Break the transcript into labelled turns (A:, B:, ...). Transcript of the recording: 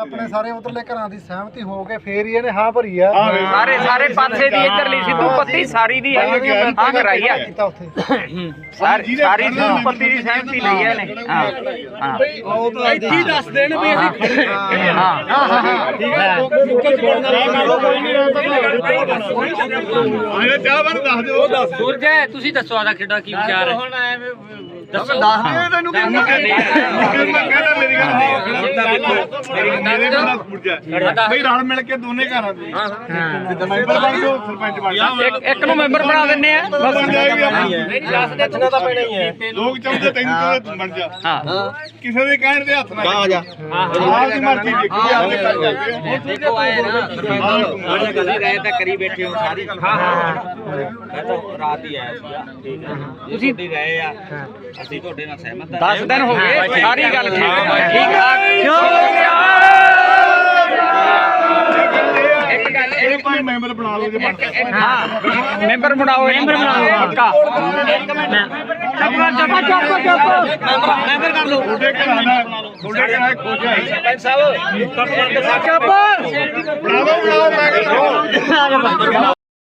A: ਆਪਣੇ ਸਾਰੇ ਉਧਰਲੇ ਘਰਾਂ ਦੀ ਸਹਿਮਤੀ ਹੋ ਕੇ ਫੇਰ ਹੀ ਇਹਨੇ ਹਾਂ ਭਰੀ ਆ।
B: ਸਾਰੇ ਸਾਰੇ ਪਾਸੇ ਦੀ ਇੱਧਰਲੀ ਸਿੱਧੂ ਪੱਤੀ ਸਾਰੀ ਦੀ ਹੈ ਹਾਂ ਕਰਾਈ ਆ।
A: ਕੀਤਾ ਉੱਥੇ।
B: ਸਾਰੀ ਸਾਰੀ ਸਿੱਧੂ ਪੱਤੀ ਦੀ ਸਹਿਮਤੀ ਲਈ ਹੈ। ਨੇ ਹਾਂ। ਹਾਂ
C: ਇੱਥੇ ਦੱਸ ਦੇਣ ਵੀ ਅਸੀਂ
B: ਹਾਂ। ਹਾਂ। ਹਾਂ।
C: ਠੀਕ ਹੈ
D: ਆਏ ਚਾਹ ਬਣ ਦੱਸ ਦਿਓ। ਦੱਸ
C: ਸੂਰਜ ਤੁਸੀਂ ਦੱਸੋ ਆਦਾ ਕੀ ਵਿਚਾਰ ਹੈ?
B: ਹੁਣ ਐਵੇਂ
C: ਦੱਸੋ।
D: ਤੈਨੂੰ ਕੀ ਮੇਰੇ ਨਾਲ ਪੁੱਜਾ ਬਈ ਰਲ ਮਿਲ ਕੇ ਦੋਨੇ ਘਰਾਂ ਦੇ। ਤੇ ਮੈਂਬਰ ਬਣ ਜਾਓ ਸਰਪੰਚ ਬਣ ਜਾਓ।
B: ਇੱਕ ਇੱਕ ਨੂੰ ਮੈਂਬਰ ਬਣਾ ਦਿੰਨੇ ਆ। ਬਸ
D: ਬਣ ਜਾਏਗੀ ਆਪਣੀ।
B: ਨਹੀਂ ਦੱਸ ਦੇ
A: ਤਾਂ ਪੈਣਾ ਹੀ ਹੈ।
D: ਲੋਕ ਚਾਹੁੰਦੇ ਤੈਨੂੰ ਤੂੰ ਬਣ ਜਾ।
B: ਹਾਂ।
D: ਕਿਸੇ ਦੇ ਕਹਿਣ ਦੇ ਹੱਥ ਨਾ ਆ ਜਾ। ਆਪ ਦੀ ਮਰਜ਼ੀ ਦੇਖੀ ਆਪਦੇ ਕਰ ਜਾਂਦੇ
B: ਦੇਖੋ ਆਏ ਨਾ ਸਰਪੰਚ ਤੁਸੀਂ ਰਹਿ ਤਾਂ ਕਰੀ ਬੈਠੇ ਹੋ ਸਾਰੀ। ਹਾਂ ਹਾਂ। ਮੈਂ ਤਾਂ ਰਾਤ ਹੀ ਆਇਆ ਸੀਗਾ। ਠੀਕ ਹੈ। ਤੁਸੀਂ ਰਹੇ ਆ। ਅਸੀਂ ਤੁਹਾਡੇ ਨਾਲ ਸਹਿਮਤ ਹਾਂ 10 ਦਿਨ ਹੋ ਗਏ ਸਾਰੀ ਗੱਲ ਠੀਕ ਹੈ। ਠੀਕ ਆ
D: ਕੋਈ ਮੈਂਬਰ ਬਣਾ ਲਓ ਜੇ
B: ਹਾਂ ਮੈਂਬਰ ਬਣਾਓ ਮੈਂਬਰ ਬਣਾਓ। ਪੱਕਾ। ਚੱਪਾ ਚੱਪਾ ਚੱਪਾ ਮੈਂਬਰ ਕਰ ਲਓ।
D: ਤੁਹਾਡੇ ਘਰਾਂ ਦਾ ਤੁਹਾਡੇ ਘਰਾਂ ਦਾ
B: ਸਰਪੰਚ ਸਾਹਿਬ।
D: ਬਣਾ ਲਓ ਬਣਾ ਲਓ ਮੈਂ ਕਹਿੰਦਾ